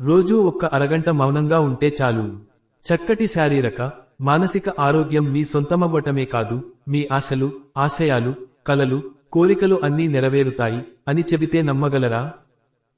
రోజూ ఒక్క అరగంట మౌనంగా ఉంటే చాలు. చక్కటి శారీరక మానసిక ఆరోగ్యం మీ సొంతమవ్వటమే కాదు మీ ఆశలు ఆశయాలు కలలు కోరికలు అన్నీ నెరవేరుతాయి అని చెబితే నమ్మగలరా?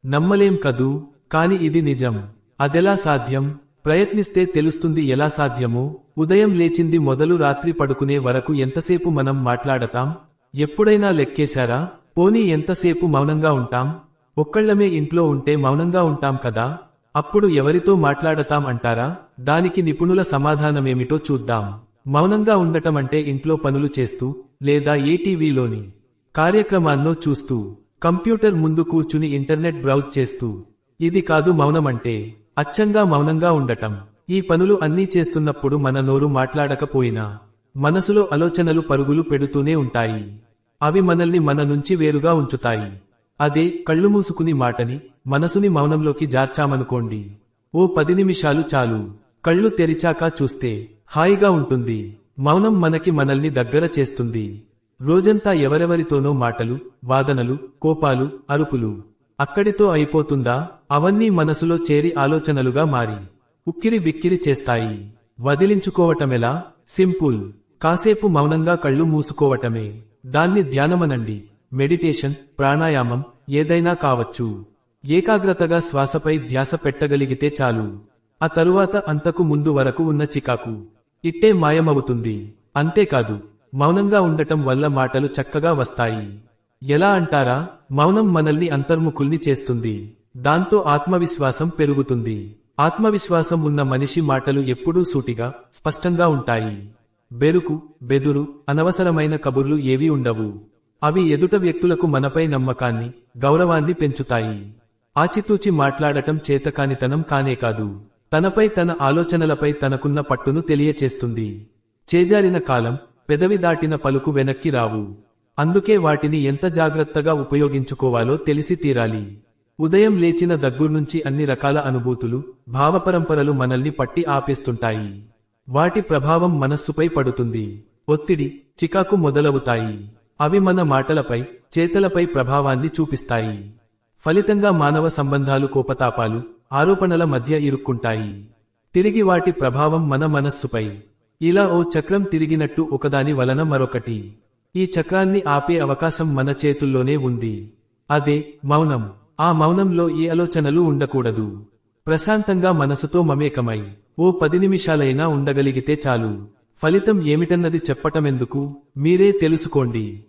నమ్మలేం కదూ? కాని ఇది నిజం. అదెలా సాధ్యం? ప్రయత్నిస్తే తెలుస్తుంది ఎలా సాధ్యమో? ఉదయం లేచింది మొదలు రాత్రి పడుకునే వరకు ఎంతసేపు మనం మాట్లాడతాం? ఎప్పుడైనా లెక్కేశారా? పోనీ ఎంతసేపు మౌనంగా ఉంటాం? ఒక్కళ్ళమే ఇంట్లో ఉంటే మౌనంగా ఉంటాం కదా? అప్పుడు ఎవరితో మాట్లాడతాం అంటారా? దానికి నిపుణుల సమాధానమేమిటో చూద్దాం. మౌనంగా ఉండటం అంటే ఇంట్లో పనులు చేస్తూ లేదా ఏ టీవీలోని కార్యక్రమాన్నో చూస్తూ కంప్యూటర్ ముందు కూర్చుని ఇంటర్నెట్ బ్రౌజ్ చేస్తూ. ఇది కాదు మౌనమంటే అచ్చంగా మౌనంగా ఉండటం. ఈ పనులు అన్నీ చేస్తున్నప్పుడు మన నోరు మాట్లాడకపోయినా మనసులో ఆలోచనలు పరుగులు పెడుతూనే ఉంటాయి. అవి మనల్ని మన నుంచి వేరుగా ఉంచుతాయి. అదే కళ్ళు మూసుకుని మాటని మనసుని మౌనంలోకి జార్చామనుకోండి. ఓ పది నిమిషాలు చాలు. కళ్ళు తెరిచాక చూస్తే హాయిగా ఉంటుంది. మౌనం మనకి మనల్ని దగ్గర చేస్తుంది. రోజంతా ఎవరెవరితోనో మాటలు వాదనలు కోపాలు అరుపులు. అక్కడితో అయిపోతుందా? అవన్నీ మనసులో చేరి ఆలోచనలుగా మారి. ఉక్కిరి బిక్కిరి చేస్తాయి. వదిలించుకోవటమెలా? సింపుల్. కాసేపు మౌనంగా కళ్ళు మూసుకోవటమే. దాన్ని ధ్యానమనండి. మెడిటేషన్ ప్రాణాయామం ఏదైనా కావచ్చు. ఏకాగ్రతగా శ్వాసపై ధ్యాస పెట్టగలిగితే చాలు. ఆ తరువాత అంతకు ముందు వరకు ఉన్న చికాకు. ఇట్టే మాయమవుతుంది. అంతేకాదు మౌనంగా ఉండటం వల్ల మాటలు చక్కగా వస్తాయి. ఎలా అంటారా? మౌనం మనల్ని అంతర్ముఖుల్ని చేస్తుంది. దాంతో ఆత్మవిశ్వాసం పెరుగుతుంది. ఆత్మవిశ్వాసం ఉన్న మనిషి మాటలు ఎప్పుడూ సూటిగా స్పష్టంగా ఉంటాయి. బెరుకు బెదురు అనవసరమైన కబుర్లు ఏవీ ఉండవు. అవి ఎదుట వ్యక్తులకు మనపై నమ్మకాన్ని గౌరవాన్ని పెంచుతాయి. ఆచితూచి మాట్లాడటం చేతకానితనం కానే కాదు. తనపై తన ఆలోచనలపై తనకున్న పట్టును తెలియచేస్తుంది. చేజారిన కాలం పెదవి దాటిన పలుకు వెనక్కి రావు. అందుకే వాటిని ఎంత జాగ్రత్తగా ఉపయోగించుకోవాలో తెలిసి తీరాలి. ఉదయం లేచిన దగ్గర్నుంచి అన్ని రకాల అనుభూతులు భావపరంపరలు మనల్ని పట్టి ఆపేస్తుంటాయి. వాటి ప్రభావం మనస్సుపై పడుతుంది. ఒత్తిడి చికాకు మొదలవుతాయి. అవి మన మాటలపై చేతలపై ప్రభావాన్ని చూపిస్తాయి. ఫలితంగా మానవ సంబంధాలు కోపతాపాలు ఆరోపణల మధ్య ఇరుక్కుంటాయి. తిరిగి వాటి ప్రభావం మన మనస్సుపై. ఇలా ఓ చక్రం తిరిగినట్టు ఒకదాని వలన మరొకటి. ఈ చక్రాన్ని ఆపే అవకాశం మన చేతుల్లోనే ఉంది. అదే మౌనం. ఆ మౌనంలో ఏ ఆలోచనలు ఉండకూడదు. ప్రశాంతంగా మనసుతో మమేకమై ఓ పది నిమిషాలైనా ఉండగలిగితే చాలు. ఫలితం ఏమిటన్నది చెప్పటమెందుకు? మీరే తెలుసుకోండి.